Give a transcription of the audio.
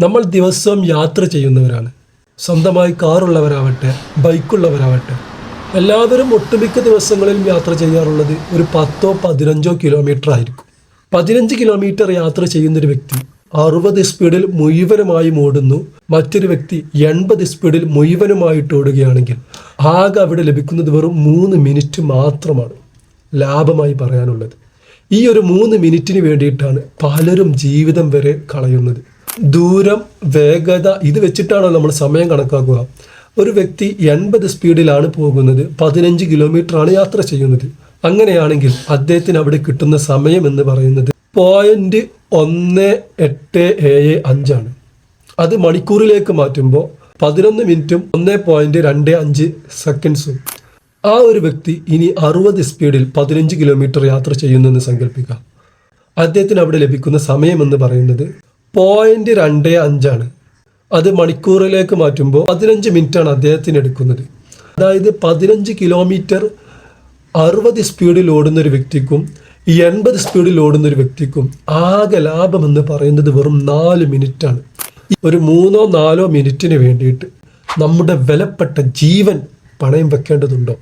നമ്മൾ ദിവസവും യാത്ര ചെയ്യുന്നവരാണ്. സ്വന്തമായി കാറുള്ളവരാവട്ടെ ബൈക്കുള്ളവരാവട്ടെ. എല്ലാവരും ഒട്ടുമിക്ക ദിവസങ്ങളിലും യാത്ര ചെയ്യാറുള്ളത് ഒരു പത്തോ പതിനഞ്ചോ കിലോമീറ്റർ ആയിരിക്കും. പതിനഞ്ച് കിലോമീറ്റർ യാത്ര ചെയ്യുന്നൊരു വ്യക്തി അറുപത് സ്പീഡിൽ മുഴുവനുമായും ഓടുന്നു. മറ്റൊരു വ്യക്തി എൺപത് സ്പീഡിൽ മുഴുവനുമായിട്ട് ഓടുകയാണെങ്കിൽ ആകെ അവിടെ ലഭിക്കുന്നത് വെറും മൂന്ന് മിനിറ്റ് മാത്രമാണ്. ലാഭമായി പറയാനുള്ളത്. ഈ ഒരു മൂന്ന് മിനിറ്റിന് വേണ്ടിയിട്ടാണ് പലരും ജീവിതം വരെ കളയുന്നത്. ദൂരം വേഗത ഇത് വെച്ചിട്ടാണോ നമ്മൾ സമയം കണക്കാക്കുക? ഒരു വ്യക്തി എൺപത് സ്പീഡിലാണ് പോകുന്നത് പതിനഞ്ച് കിലോമീറ്റർ ആണ് യാത്ര ചെയ്യുന്നത്. അങ്ങനെയാണെങ്കിൽ അദ്ദേഹത്തിന് അവിടെ കിട്ടുന്ന സമയം എന്ന് പറയുന്നത് പോയിന്റ് ഒന്ന് എട്ട് ഏഴ് അഞ്ചാണ് അത് മണിക്കൂറിലേക്ക് മാറ്റുമ്പോൾ പതിനൊന്ന് മിനിറ്റും ഒന്ന് പോയിന്റ് രണ്ട് അഞ്ച് സെക്കൻഡ്സും ആ ഒരു വ്യക്തി ഇനി അറുപത് സ്പീഡിൽ പതിനഞ്ച് കിലോമീറ്റർ യാത്ര ചെയ്യുന്നെന്ന് സങ്കല്പിക്കാം അദ്ദേഹത്തിന് അവിടെ ലഭിക്കുന്ന സമയം എന്ന് പറയുന്നത് പോയിന്റ് രണ്ട് അഞ്ചാണ്. അത് മണിക്കൂറിലേക്ക് മാറ്റുമ്പോൾ പതിനഞ്ച് മിനിറ്റാണ് അദ്ദേഹത്തിന് എടുക്കുന്നത്. അതായത് പതിനഞ്ച് കിലോമീറ്റർ അറുപത് സ്പീഡിൽ ഓടുന്ന ഒരു വ്യക്തിക്കും എൺപത് സ്പീഡിൽ ഓടുന്ന ഒരു വ്യക്തിക്കും ആകെ എന്ന് പറയുന്നത് വെറും നാല് മിനിറ്റാണ്. ഒരു മൂന്നോ നാലോ മിനിറ്റിന് വേണ്ടിയിട്ട് നമ്മുടെ വിലപ്പെട്ട ജീവൻ പണയം വെക്കേണ്ടതുണ്ടോ?